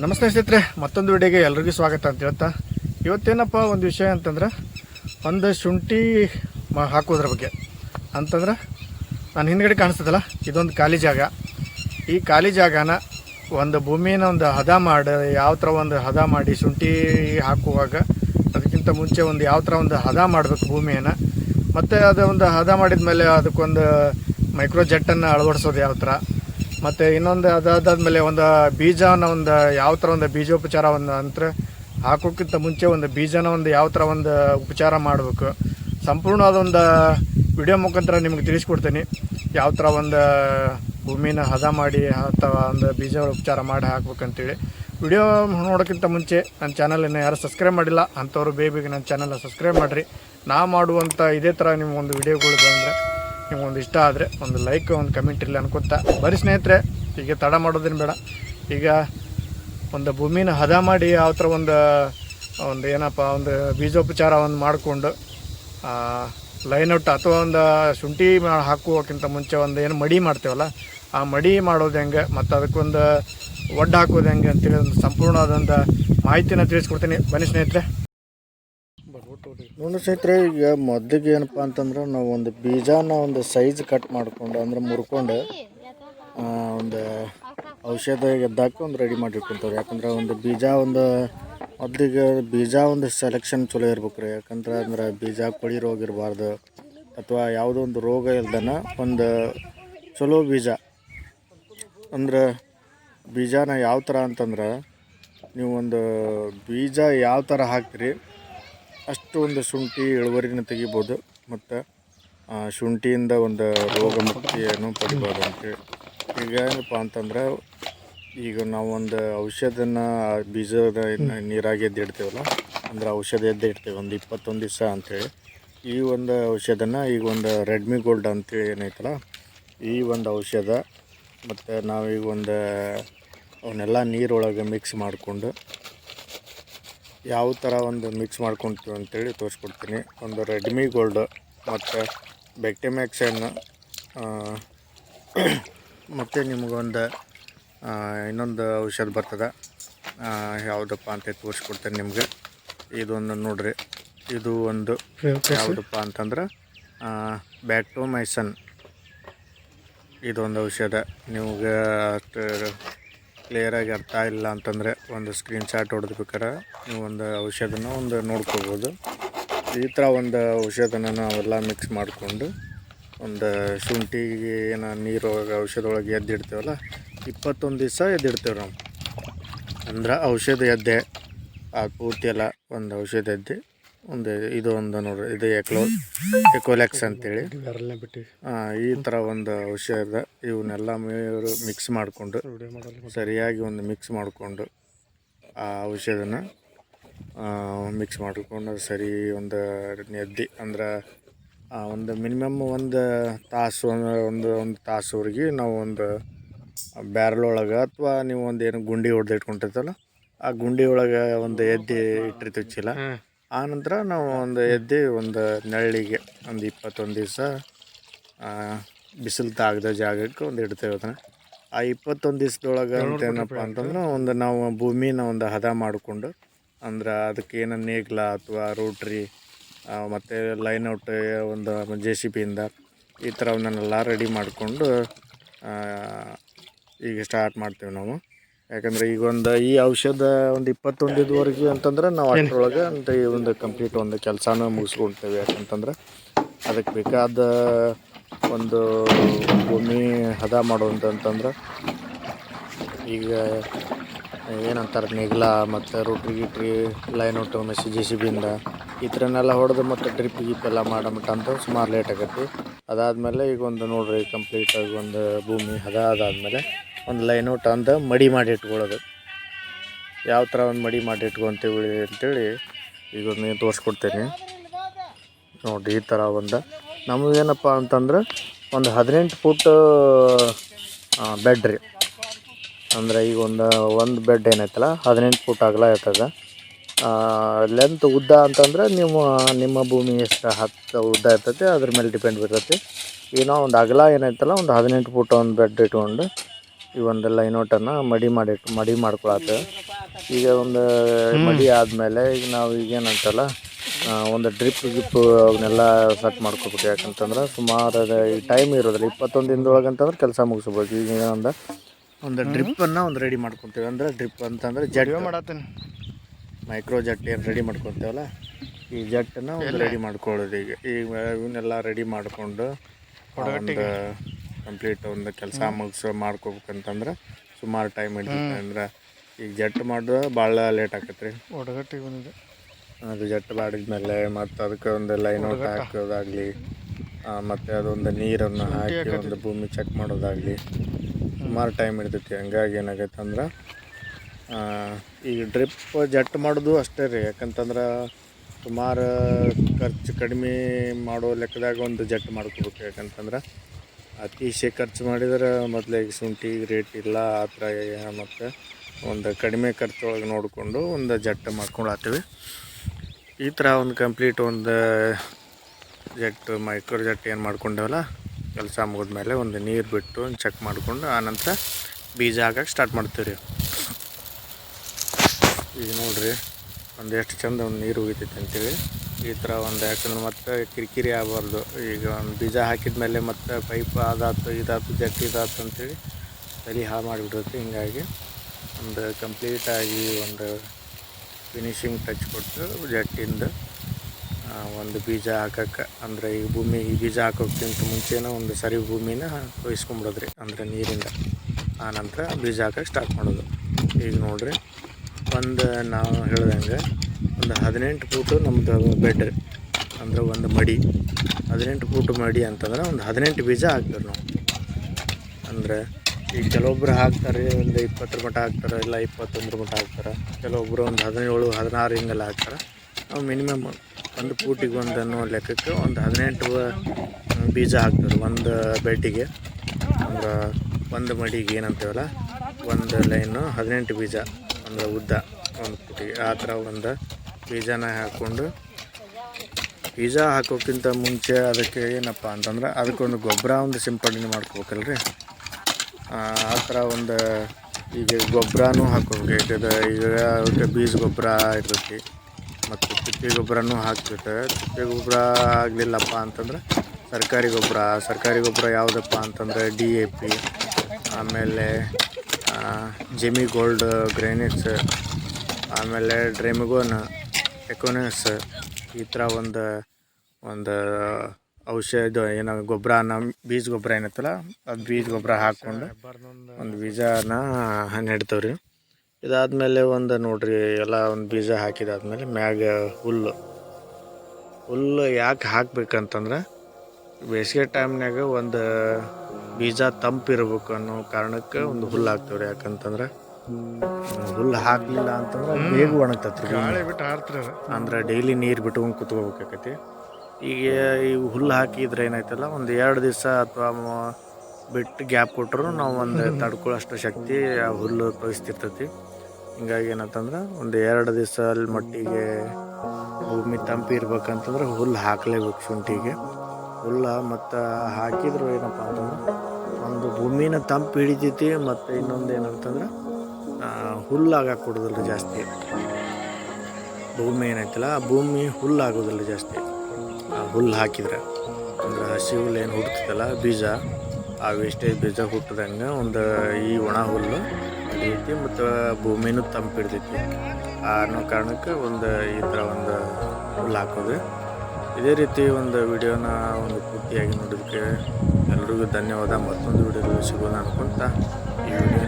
ನಮಸ್ತೆ ಸ್ನೇಹಿತರೆ, ಮತ್ತೊಂದು ವಿಡಿಯೋಗೆ ಎಲ್ರಿಗೂ ಸ್ವಾಗತ ಅಂತ ಹೇಳ್ತಾ, ಇವತ್ತೇನಪ್ಪ ಒಂದು ವಿಷಯ ಅಂತಂದ್ರೆ, ಒಂದು ಶುಂಠಿ ಮ ಹಾಕೋದ್ರ ಬಗ್ಗೆ. ಅಂತಂದ್ರೆ, ನಾನು ಹಿಂದ್ಗಡೆ ಕಾಣಿಸ್ತದಲ್ಲ, ಇದೊಂದು ಖಾಲಿ ಜಾಗ. ಈ ಖಾಲಿ ಜಾಗನ ಒಂದು ಭೂಮಿನ ಒಂದು ಹದ ಮಾಡಿ, ಯಾವ ಥರ ಒಂದು ಹದ ಮಾಡಿ ಶುಂಠಿ ಹಾಕುವಾಗ, ಅದಕ್ಕಿಂತ ಮುಂಚೆ ಒಂದು ಯಾವ ಥರ ಒಂದು ಹದ ಮಾಡಬೇಕು ಭೂಮಿಯನ್ನು. ಮತ್ತು ಅದು ಒಂದು ಹದ ಮಾಡಿದ ಮೇಲೆ ಅದಕ್ಕೊಂದು ಮೈಕ್ರೋ ಜೆಟ್ಟನ್ನು ಅಳವಡಿಸೋದು ಯಾವ ಥರ ಮತ್ತು ಇನ್ನೊಂದು ಅದಾದಾದ್ಮೇಲೆ ಒಂದು ಬೀಜನ ಒಂದು ಯಾವ ಥರ ಒಂದು ಬೀಜೋಪಚಾರ ಒಂದು ಅಂತರ ಹಾಕೋಕ್ಕಿಂತ ಮುಂಚೆ ಒಂದು ಬೀಜನ ಒಂದು ಯಾವ ಥರ ಒಂದು ಉಪಚಾರ ಮಾಡಬೇಕು. ಸಂಪೂರ್ಣವಾದ ಒಂದು ವಿಡಿಯೋ ಮುಖಾಂತರ ನಿಮ್ಗೆ ತಿಳಿಸ್ಕೊಡ್ತೀನಿ. ಯಾವ ಥರ ಒಂದು ಭೂಮಿನ ಹದ ಮಾಡಿ ಅಥವಾ ಒಂದು ಬೀಜ ಉಪಚಾರ ಮಾಡಿ ಹಾಕ್ಬೇಕಂತೇಳಿ. ವಿಡಿಯೋ ನೋಡೋಕ್ಕಿಂತ ಮುಂಚೆ ನನ್ನ ಚಾನಲನ್ನು ಯಾರು ಸಬ್ಸ್ಕ್ರೈಬ್ ಮಾಡಿಲ್ಲ, ಅಂಥವ್ರು ಬೇಗ ನನ್ನ ಚಾನಲ್ನ ಸಬ್ಸ್ಕ್ರೈಬ್ ಮಾಡಿರಿ. ನಾ ಮಾಡುವಂಥ ಇದೇ ಥರ ನಿಮ್ಗೊಂದು ವಿಡಿಯೋಗಳು ಬಂದರೆ ನಿಮ್ಗೊಂದು ಇಷ್ಟ ಆದರೆ ಒಂದು ಲೈಕ್ ಒಂದು ಕಮೆಂಟ್ ಇರಲಿ ಅನ್ಕೋತಾ ಬರೀ ಸ್ನೇಹಿತರೆ, ಈಗ ತಡ ಮಾಡೋದೇನು ಬೇಡ. ಈಗ ಒಂದು ಭೂಮಿನ ಹದ ಮಾಡಿ ಆ ಥರ ಒಂದು ಒಂದು ಏನಪ್ಪ, ಒಂದು ಬೀಜೋಪಚಾರ ಒಂದು ಮಾಡಿಕೊಂಡು ಔಟ್ ಅಥವಾ ಒಂದು ಶುಂಠಿ ಹಾಕುವಕ್ಕಿಂತ ಮುಂಚೆ ಒಂದು ಏನು ಮಡಿ ಮಾಡ್ತೇವಲ್ಲ, ಆ ಮಡಿ ಮಾಡೋದು ಹೆಂಗೆ, ಮತ್ತು ಅದಕ್ಕೊಂದು ಒಡ್ಡ ಹಾಕೋದು ಹೆಂಗೆ ಅಂತೇಳಿ ಒಂದು ಸಂಪೂರ್ಣವಾದಂಥ ಮಾಹಿತಿನ ತಿಳಿಸ್ಕೊಡ್ತೀನಿ. ಬನ್ನಿ ಸ್ನೇಹಿತರೆ. ನೋಡಿ ಸ್ನೇಹಿತರೆ, ಈಗ ಮೊದಲಿಗೆ ಏನಪ್ಪ ಅಂತಂದ್ರೆ ನಾವು ಒಂದು ಬೀಜನ ಒಂದು ಸೈಜ್ ಕಟ್ ಮಾಡ್ಕೊಂಡು ಅಂದ್ರೆ ಮುರ್ಕೊಂಡು ಒಂದು ಔಷಧ ಗೆದ್ದಾಕಿ ಒಂದು ರೆಡಿ ಮಾಡಿಟ್ಕೊಂತವ್ರಿ ಯಾಕಂದ್ರೆ ಒಂದು ಬೀಜ ಒಂದು, ಮೊದಲಿಗೆ ಬೀಜ ಒಂದು ಸೆಲೆಕ್ಷನ್ ಚಲೋ ಇರ್ಬೇಕು ರೀ ಯಾಕಂದ್ರೆ ಅಂದ್ರೆ ಬೀಜ ಕೊಳಿ ರೋಗ ಇರಬಾರ್ದು, ಅಥವಾ ಯಾವುದೋ ಒಂದು ರೋಗ ಇಲ್ದನ ಒಂದು ಚಲೋ ಬೀಜ. ಅಂದ್ರೆ ಬೀಜನ ಯಾವ ಥರ ಅಂತಂದ್ರೆ, ನೀವು ಒಂದು ಬೀಜ ಯಾವ ಥರ ಹಾಕ್ತೀರಿ ಅಷ್ಟು ಒಂದು ಶುಂಠಿ ಇಳುವರಿನ ತೆಗಿಬೋದು ಮತ್ತು ಶುಂಠಿಯಿಂದ ಒಂದು ರೋಗ ಮುಕ್ತಿಯನ್ನು ಪಡಿಬೋದು ಅಂತೇಳಿ ಈಗ ಏನಪ್ಪ ಅಂತಂದ್ರೆ, ಈಗ ನಾವು ಒಂದು ಔಷಧನ, ಬೀಜದ ನೀರಾಗಿ ಎದ್ದಿಡ್ತೀವಲ್ಲ, ಅಂದ್ರೆ ಔಷಧ ಎದ್ದಿಡ್ತೇವೆ, ಒಂದು ಇಪ್ಪತ್ತೊಂದು ದಿವಸ ಅಂಥೇಳಿ ಈ ಒಂದು ಔಷಧನ ಈಗ ಒಂದು ರೆಡ್ಮಿ ಗೋಲ್ಡ್ ಅಂತೇಳಿ ಏನೈತಲ್ಲ, ಈ ಒಂದು ಔಷಧ ಮತ್ತು ನಾವೀಗ ಒಂದು ಅವನ್ನೆಲ್ಲ ನೀರೊಳಗೆ ಮಿಕ್ಸ್ ಮಾಡಿಕೊಂಡು ಯಾವ ಥರ ಒಂದು ಮಿಕ್ಸ್ ಮಾಡ್ಕೊತೀವಿ ಅಂತೇಳಿ ತೋರಿಸ್ಕೊಡ್ತೀನಿ. ಒಂದು ರೆಡ್ಮಿ ಗೋಲ್ಡ್ ಮತ್ತು ಬೆಕ್ಟೆಮ್ಯಾಕ್ಸನ್ ಮತ್ತು ನಿಮಗೊಂದು ಇನ್ನೊಂದು ಔಷಧ ಬರ್ತದೆ. ಯಾವುದಪ್ಪ ಅಂತ ತೋರಿಸ್ಕೊಡ್ತೇನೆ ನಿಮಗೆ. ಇದೊಂದು ನೋಡ್ರಿ. ಇದು ಒಂದು ಯಾವುದಪ್ಪ ಅಂತಂದ್ರೆ ಬ್ಯಾಕ್ಟೋಮೈಸನ್ ಇದೊಂದು ಔಷಧ. ನಿಮ್ಗೆ ಅಷ್ಟು ಕ್ಲಿಯರಾಗಿ ಅರ್ಥ ಇಲ್ಲ ಅಂತಂದರೆ ಒಂದು ಸ್ಕ್ರೀನ್ ಶಾಟ್ ಹೊಡೆದ್ಬೇಕಾರೆ ನೀವು ಒಂದು ಔಷಧನ ಒಂದು ನೋಡ್ಕೋಬೋದು. ಈ ಥರ ಒಂದು ಔಷಧನ ನಾವೆಲ್ಲ ಮಿಕ್ಸ್ ಮಾಡಿಕೊಂಡು ಒಂದು ಶುಂಠಿಗೆ ಏನೋ ನೀರು ಔಷಧ ಒಳಗೆ ಎದ್ದಿಡ್ತೇವಲ್ಲ, ಇಪ್ಪತ್ತೊಂದು ದಿವಸ ಎದ್ದಿಡ್ತೇವೆ ನಾವು. ಅಂದ್ರೆ ಔಷಧ ಎದ್ದೆ, ಆ ಪೂರ್ತಿ ಎಲ್ಲ ಒಂದು ಔಷಧ ಎದ್ದೆ. ಒಂದು ಇದು ಒಂದು ನೋಡ್ರಿ ಇದು ಎಕ್ಲೋ ಎಕೋಲೆಕ್ಸ್ ಅಂತೇಳಿ. ಈ ಥರ ಒಂದು ಔಷಧ ಇವನ್ನೆಲ್ಲ ಮೇರು ಮಿಕ್ಸ್ ಮಾಡಿಕೊಂಡು ಸರಿಯಾಗಿ ಒಂದು ಮಿಕ್ಸ್ ಮಾಡಿಕೊಂಡು ಆ ಔಷಧನ ಮಿಕ್ಸ್ ಮಾಡಿಕೊಂಡು ಸರಿ ಒಂದು ನೆದ್ದಿ ಅಂದ್ರೆ ಆ, ಒಂದು ಮಿನಿಮಮ್ ಒಂದು ತಾಸು ಒಂದು ಒಂದು ಒಂದು ತಾಸುವರೆಗೆ ನಾವು ಒಂದು ಬ್ಯಾರಲ್ ಒಳಗೆ ಅಥವಾ ನೀವು ಒಂದು ಏನು ಗುಂಡಿ ಹೊಡೆದು ಇಟ್ಕೊಂಡಿರ್ತಲ್ಲ ಆ ಗುಂಡಿ ಒಳಗೆ ಒಂದು ಎದ್ದಿ ಇಟ್ಟಿರ್ತೀವಿ ಚೀಲ. ಆ ನಂತರ ನಾವು ಒಂದು ಎದ್ದು ಒಂದು ನೆರಳಿಗೆ ಒಂದು ಇಪ್ಪತ್ತೊಂದು ದಿವಸ ಬಿಸಿಲು ತಾಗದ ಜಾಗಕ್ಕೆ ಒಂದು ಇಡ್ತೇವೆ ಅದನ್ನು. ಆ ಇಪ್ಪತ್ತೊಂದು ದಿವಸದೊಳಗೆ ಅಂತ ಏನಪ್ಪ ಅಂತಂದ್ರೆ ಒಂದು ನಾವು ಭೂಮಿನ ಒಂದು ಹದ ಮಾಡಿಕೊಂಡು ಅಂದ್ರೆ ಅದಕ್ಕೆ ಏನೋ ನೇಗ್ಲ ಅಥವಾ ರೋಟ್ರಿ ಮತ್ತು ಲೈನ್ ಔಟ್ ಒಂದು ಜೆ ಸಿ ಬಿಯಿಂದ ಈ ಥರ ಅವನ್ನೆಲ್ಲ ರೆಡಿ ಮಾಡಿಕೊಂಡು ಈಗ ಸ್ಟಾರ್ಟ್ ಮಾಡ್ತೇವೆ ನಾವು. ಯಾಕಂದರೆ ಈಗ ಒಂದು ಈ ಔಷಧ ಒಂದು ಇಪ್ಪತ್ತೊಂದು ಇದುವರೆಗೆ ಅಂತಂದ್ರೆ ನಾವು ಅಷ್ಟರೊಳಗೆ ಅಂತ ಈ ಒಂದು ಕಂಪ್ಲೀಟ್ ಒಂದು ಕೆಲಸನ ಮುಗಿಸ್ಕೊಳ್ತೇವೆ ಯಾಕಂತಂದ್ರೆ ಅದಕ್ಕೆ ಬೇಕಾದ ಒಂದು ಭೂಮಿ ಹದ ಮಾಡೋದಂತಂದ್ರೆ ಈಗ ಏನಂತಾರೆ ನೆಗ್ಲ ಮತ್ತು ರೋಟ್ರಿ ಗಿಟ್ರಿ ಲೈನ್ ಔಟ್ ಮೆಸಿ ಜೆ ಸಿ ಬಿಯಿಂದ ಈ ಥರನೆಲ್ಲ ಹೊಡೆದು ಮತ್ತು ಡ್ರಿಪ್ ಗಿಪ್ ಎಲ್ಲ ಮಾಡಮಟ್ಟ ಅಂತ ಸುಮಾರು ಲೇಟ್ ಆಗತ್ತೆ. ಅದಾದಮೇಲೆ ಈಗ ಒಂದು ನೋಡ್ರಿ ಕಂಪ್ಲೀಟಾಗಿ ಒಂದು ಭೂಮಿ ಹದ ಅದಾದಮೇಲೆ ಒಂದು ಲೈನ್ ಔಟ್ ಅಂದ ಮಡಿ ಮಾಡಿ ಇಟ್ಕೊಳ್ಳೋದು. ಯಾವ ಥರ ಒಂದು ಮಡಿ ಮಾಡಿ ಇಟ್ಕೊತೀವಿ ಅಂತೇಳಿ ಈಗ ನೀವು ತೋರಿಸ್ಕೊಡ್ತೀನಿ. ನೋಡಿ, ಈ ಥರ ಒಂದು. ನಮಗೇನಪ್ಪ ಅಂತಂದ್ರೆ ಒಂದು ಹದಿನೆಂಟು ಫುಟ್ ಬೆಡ್ ರೀ. ಅಂದ್ರೆ ಈಗ ಒಂದು ಒಂದು ಬೆಡ್ ಏನೈತಲ್ಲ ಹದಿನೆಂಟು ಫುಟ್ ಅಗಲ ಇರ್ತದೆ. ಲೆಂತ್ ಉದ್ದ ಅಂತಂದ್ರೆ ನೀವು ನಿಮ್ಮ ಭೂಮಿ ಎಷ್ಟು ಹತ್ತು ಉದ್ದ ಇರ್ತೈತಿ, ಅದ್ರ ಮೇಲೆ ಡಿಪೆಂಡ್ ಬೀರ್ತೈತಿ ನಾವು ಒಂದು ಅಗಲ ಏನೈತಲ್ಲ ಒಂದು ಹದಿನೆಂಟು ಫುಟ್ ಒಂದು ಬೆಡ್ ಇಟ್ಕೊಂಡು ಒಂದು ಲೈನೋಟನ್ನು ಮಡಿ ಮಾಡಿ ಮಡಿ ಮಾಡ್ಕೊಳತ್ತ. ಈಗ ಒಂದು ಮಡಿ ಆದಮೇಲೆ ಈಗ ನಾವು ಈಗೇನಂತಲ್ಲ ಅಂತಲ್ಲ ಒಂದು ಡ್ರಿಪ್ ಗಿಪ್ ಅವನ್ನೆಲ್ಲ ಸೆಟ್ ಮಾಡ್ಕೋಬೇಕು. ಯಾಕಂತಂದ್ರೆ ಸುಮಾರು ಈ ಟೈಮ್ ಇರೋದಿಲ್ಲ. ಇಪ್ಪತ್ತೊಂದು ದಿನದೊಳಗೆ ಅಂತಂದ್ರೆ ಕೆಲಸ ಮುಗಿಸ್ಬೋದು. ಈಗ ಒಂದು ಒಂದು ಡ್ರಿಪ್ಪನ್ನು ಒಂದು ರೆಡಿ ಮಾಡ್ಕೊತೀವಿ ಅಂದ್ರೆ ಡ್ರಿಪ್ ಅಂತಂದ್ರೆ ಜಡ್ ಮಾಡತ್ತೀನಿ. ಮೈಕ್ರೋ ಜಟ್ ಏನು ರೆಡಿ ಮಾಡ್ಕೊತೇವಲ್ಲ ಈ ಜಟ್ಟನ್ನು ಒಂದು ರೆಡಿ ಮಾಡ್ಕೊಳ್ಳೋದು ಈಗ. ಈಗ ಇವನ್ನೆಲ್ಲ ರೆಡಿ ಮಾಡಿಕೊಂಡು ಕಂಪ್ಲೀಟ್ ಒಂದು ಕೆಲಸ ಮುಗಿಸೋ ಮಾಡ್ಕೋಬೇಕಂತಂದ್ರೆ ಸುಮಾರು ಟೈಮ್ ಹಿಡಿಯುತ್ತೆ ಅಂದ್ರೆ ಈಗ ಜಟ್ ಮಾಡಿದ್ರೆ ಭಾಳ ಲೇಟ್ ಆಕತ್ತೆ ರೀ ಒಡಗಟ್ಟಿಗೆ ಬಂದಿದೆ ಅದು ಜಟ್ ಬಾಡಿದ್ಮೇಲೆ ಮತ್ತು ಅದಕ್ಕೆ ಒಂದು ಲೈನ್ ಔಟ್ ಹಾಕೋದಾಗಲಿ ಮತ್ತು ಅದೊಂದು ನೀರನ್ನು ಹಾಕಿ ಒಂದು ಭೂಮಿ ಚೆಕ್ ಮಾಡೋದಾಗಲಿ ಸುಮಾರು ಟೈಮ್ ಹಿಡಿತೈತಿ ಹಂಗಾಗಿ ಏನಾಗೈತೆ ಅಂದ್ರೆ ಈಗ ಡ್ರಿಪ್ ಜಟ್ ಮಾಡೋದು ಅಷ್ಟೇ ರೀ. ಯಾಕಂತಂದ್ರೆ ಸುಮಾರು ಖರ್ಚು ಕಡಿಮೆ ಮಾಡೋ ಲೆಕ್ಕದಾಗ ಒಂದು ಜಟ್ ಮಾಡ್ಕೋಬೇಕು. ಯಾಕಂತಂದ್ರೆ ಅತಿಶಯ ಖರ್ಚು ಮಾಡಿದ್ರೆ ಮೊದಲೇ ಈಗ ಶುಂಠಿ ರೇಟ್ ಇಲ್ಲ, ಆ ಥರ ಮತ್ತು ಒಂದು ಕಡಿಮೆ ಖರ್ಚೊಳಗೆ ನೋಡಿಕೊಂಡು ಒಂದು ಜಟ್ ಮಾಡ್ಕೊಳತ್ತೀವಿ ಈ ಥರ ಒಂದು ಕಂಪ್ಲೀಟ್ ಒಂದು ಜಟ್ಟು, ಮೈಕ್ರೋ ಜಟ್ಟು ಏನು ಮಾಡ್ಕೊಂಡೇವಲ್ಲ, ಕೆಲಸ ಮುಗಿದ್ಮೇಲೆ ಒಂದು ನೀರು ಬಿಟ್ಟು ಒಂದು ಚೆಕ್ ಮಾಡಿಕೊಂಡು ಆನಂತರ ಬೀಜ ಹಾಕಕ್ಕೆ ಸ್ಟಾರ್ಟ್ ಮಾಡ್ತೀವಿ ರೀ ಈಗ ನೋಡಿರಿ ಎಷ್ಟು ಚಂದ ಒಂದು ನೀರು ಹೋಗಿತೈತೆ ಅಂತೇಳಿ ಈ ಥರ ಒಂದು ಯಾಕಂದ್ರೆ ಮತ್ತೆ ಕಿರಿಕಿರಿ ಆಗಬಾರ್ದು. ಈಗ ಒಂದು ಬೀಜ ಹಾಕಿದ ಮೇಲೆ ಮತ್ತೆ ಪೈಪ್ ಅದಾತು ಇದಾತು ಜಟ್ ಇದಾತು ಅಂತೇಳಿ ತಲೆ ಹಾಳು ಮಾಡಿಬಿಡುತ್ತೆ. ಹಿಂಗಾಗಿ ಒಂದು ಕಂಪ್ಲೀಟಾಗಿ ಒಂದು ಫಿನಿಶಿಂಗ್ ಟಚ್ ಕೊಟ್ಟು ಜಟ್ಟಿಂದ ಒಂದು ಬೀಜ ಹಾಕಕ್ಕೆ. ಅಂದರೆ ಈ ಭೂಮಿ, ಈ ಬೀಜ ಹಾಕೋಕ್ಕಿಂತ ಮುಂಚೆನೇ ಒಂದು ಸರಿ ಭೂಮಿನ ಕೊಯ್ಸ್ಕೊಂಬಿಡೋದ್ರಿ ಅಂದರೆ ನೀರಿಂದ. ಆ ನಂತರ ಬೀಜ ಹಾಕೋಕ್ಕೆ ಸ್ಟಾರ್ಟ್ ಮಾಡೋದು. ಈಗ ನೋಡಿರಿ ಒಂದು ನಾವು ಹೇಳ್ದಂಗೆ ಒಂದು ಹದಿನೆಂಟು ಫೂಟು ನಮ್ಮದು ಬೆಡ್, ಅಂದ್ರೆ ಒಂದು ಮಡಿ. ಹದಿನೆಂಟು ಫೂಟ್ ಮಡಿ ಅಂತಂದ್ರೆ ಒಂದು ಹದಿನೆಂಟು ಬೀಜ ಹಾಕ್ತಾರೆ ನಾವು. ಅಂದರೆ ಈಗ ಕೆಲವೊಬ್ರು ಹಾಕ್ತಾರೆ, ಒಂದು ಇಪ್ಪತ್ತರ ಮಟ್ಟ ಹಾಕ್ತಾರೆ, ಇಲ್ಲ ಇಪ್ಪತ್ತೊಂದರ ಮಟ್ಟ ಹಾಕ್ತಾರೆ. ಕೆಲವೊಬ್ರು ಒಂದು ಹದಿನೇಳು, ಹದಿನಾರು ಹಿಂಗೆಲ್ಲ ಹಾಕ್ತಾರೆ. ನಾವು ಮಿನಿಮಮ್ ಒಂದು ಫೂಟಿಗೆ ಒಂದು ಅನ್ನೋ ಲೆಕ್ಕಕ್ಕೆ ಒಂದು ಹದಿನೆಂಟು ಬೀಜ ಹಾಕ್ತಾರೆ ಒಂದು ಬೆಡ್ಡಿಗೆ. ಅಂದ್ರೆ ಒಂದು ಮಡಿಗೆ ಏನಂತೀವಲ್ಲ, ಒಂದು ಲೈನು ಹದಿನೆಂಟು ಬೀಜ, ಒಂದು ಉದ್ದ. ಒಂದು ಪುಟಿ ಆ ಥರ ಒಂದು ಬೀಜನ ಹಾಕ್ಕೊಂಡು, ಬೀಜ ಹಾಕೋಕ್ಕಿಂತ ಮುಂಚೆ ಅದಕ್ಕೆ ಏನಪ್ಪ ಅಂತಂದ್ರೆ ಅದಕ್ಕೊಂದು ಗೊಬ್ಬರ ಒಂದು ಸಿಂಪಡಣೆ ಮಾಡ್ಕೋಬೇಕಲ್ರಿ. ಆ ಥರ ಒಂದು ಈಗ ಗೊಬ್ಬರನೂ ಹಾಕೋಬೇಕು ಈಗ ಅದಕ್ಕೆ ಬೀಜ ಗೊಬ್ಬರ ಇರ್ತೈತಿ, ಮತ್ತು ತಿಪ್ಪೆ ಗೊಬ್ಬರನೂ ಹಾಕ್ಬಿಟ್ಟು ತಿಪ್ಪೆ ಗೊಬ್ಬರ ಆಗಲಿಲ್ಲಪ್ಪ ಅಂತಂದ್ರೆ ಸರ್ಕಾರಿ ಗೊಬ್ಬರ ಸರ್ಕಾರಿ ಗೊಬ್ಬರ ಯಾವುದಪ್ಪ ಅಂತಂದ್ರೆ ಡಿ ಎ ಪಿ, ಆಮೇಲೆ ಜೆಮಿ ಗೋಲ್ಡ್ ಗ್ರೈನೆಟ್ಸ್ ಆಮೇಲೆ ಡ್ರೆಮಿಗೋನ್ ಎಕೋನಸ್ ಈ ಥರ ಒಂದು ಒಂದು ಔಷಧ ಏನೋ ಗೊಬ್ಬರನ ಬೀಜ ಗೊಬ್ಬರ ಏನೈತಲ್ಲ ಅದು ಬೀಜ ಗೊಬ್ಬರ ಹಾಕ್ಕೊಂಡು ಒಂದು ಬೀಜನ ನೆಡ್ತೇವೆ ರೀ. ಇದಾದಮೇಲೆ ಒಂದು ನೋಡ್ರಿ, ಎಲ್ಲ ಒಂದು ಬೀಜ ಹಾಕಿದಾದ್ಮೇಲೆ ಮ್ಯಾಗ ಹುಲ್ಲು. ಹುಲ್ಲು ಯಾಕೆ ಹಾಕ್ಬೇಕಂತಂದ್ರೆ ಬೇಸಿಗೆ ಟೈಮ್ನಾಗ ಒಂದು ಬೀಜ ತಂಪಿರ್ಬೇಕು ಅನ್ನೋ ಕಾರಣಕ್ಕೆ ಒಂದು ಹುಲ್ಲು ಹಾಕ್ತೇವೆ ರೀ. ಯಾಕಂತಂದ್ರೆ ಹುಲ್ಲು ಹಾಕಲಿಲ್ಲ ಅಂತಂದ್ರೆ ಬೇಗ ಒಣಗ್ತತ್ರಿ. ಗಾಳಿ ಬಿಟ್ಟು ಅಂದ್ರೆ ಡೈಲಿ ನೀರು ಬಿಟ್ಕೊಂಡು ಕುತ್ಕೋಬೇಕಾಕತಿ. ಈಗ ಈ ಹುಲ್ಲು ಹಾಕಿದ್ರೆ ಏನಾಯ್ತಲ್ಲ ಒಂದು ಎರಡು ದಿವಸ ಅಥವಾ ಬಿಟ್ಟು ಗ್ಯಾಪ್ ಕೊಟ್ಟರು ನಾವು ಒಂದು ತಡ್ಕೊಳ್ಳೋಷ್ಟು ಶಕ್ತಿ ಆ ಹುಲ್ಲು ತೋರಿಸ್ತಿರ್ತೈತಿ ಹಿಂಗಾಗಿ ಏನಂತಂದ್ರೆ ಒಂದು ಎರಡು ದಿವಸ ಅಲ್ಲಿ ಮಟ್ಟಿಗೆ ಭೂಮಿ ತಂಪು ಇರ್ಬೇಕಂತಂದ್ರೆ ಹುಲ್ಲು ಹಾಕಲೇಬೇಕು ಶುಂಠಿಗೆ. ಹುಲ್ಲು ಮತ್ತು ಹಾಕಿದ್ರು ಏನಪ್ಪ ಅಂತಂದ್ರೆ ಒಂದು ಭೂಮಿನ ತಂಪು ಹಿಡಿತೈತಿ ಮತ್ತು ಇನ್ನೊಂದು ಏನಂತಂದ್ರೆ ಆ, ಹುಲ್ಲು ಆಗಕ್ಕೆ ಕೊಡೋದಿಲ್ಲ ಜಾಸ್ತಿ. ಭೂಮಿ ಏನೈತಲ್ಲ ಆ ಭೂಮಿ ಹುಲ್ಲಾಗೋದಿಲ್ಲ ಜಾಸ್ತಿ. ಆ ಹುಲ್ಲು ಹಾಕಿದ್ರೆ ಅಂದ್ರೆ ಹಸಿ ಏನು ಹುಡ್ತದಲ್ಲ ಬೀಜ ಆ ವೇಸ್ಟೇಜ್ ಬೀಜ ಹುಟ್ಟಿದಂಗೆ ಒಂದು ಈ ಒಣ ಹುಲ್ಲು ಹಿಡಿಯೈತಿ ಮತ್ತು ಭೂಮಿನೂ ತಂಪಿಡ್ತೈತಿ. ಅನ್ನೋ ಕಾರಣಕ್ಕೆ ಒಂದು ಈ ಥರ ಒಂದು ಹುಲ್ಲು ಹಾಕೋದು. ಇದೇ ರೀತಿ ಒಂದು ವಿಡಿಯೋನ ಒಂದು ಪೂರ್ತಿಯಾಗಿ ನೋಡೋದಕ್ಕೆ ಎಲ್ರಿಗೂ ಧನ್ಯವಾದ. ಮತ್ತೊಂದು ವಿಡಿಯೋ ಸಿಗೋಣ ಅನ್ಕೊಂತ ಈ ವಿಡಿಯೋ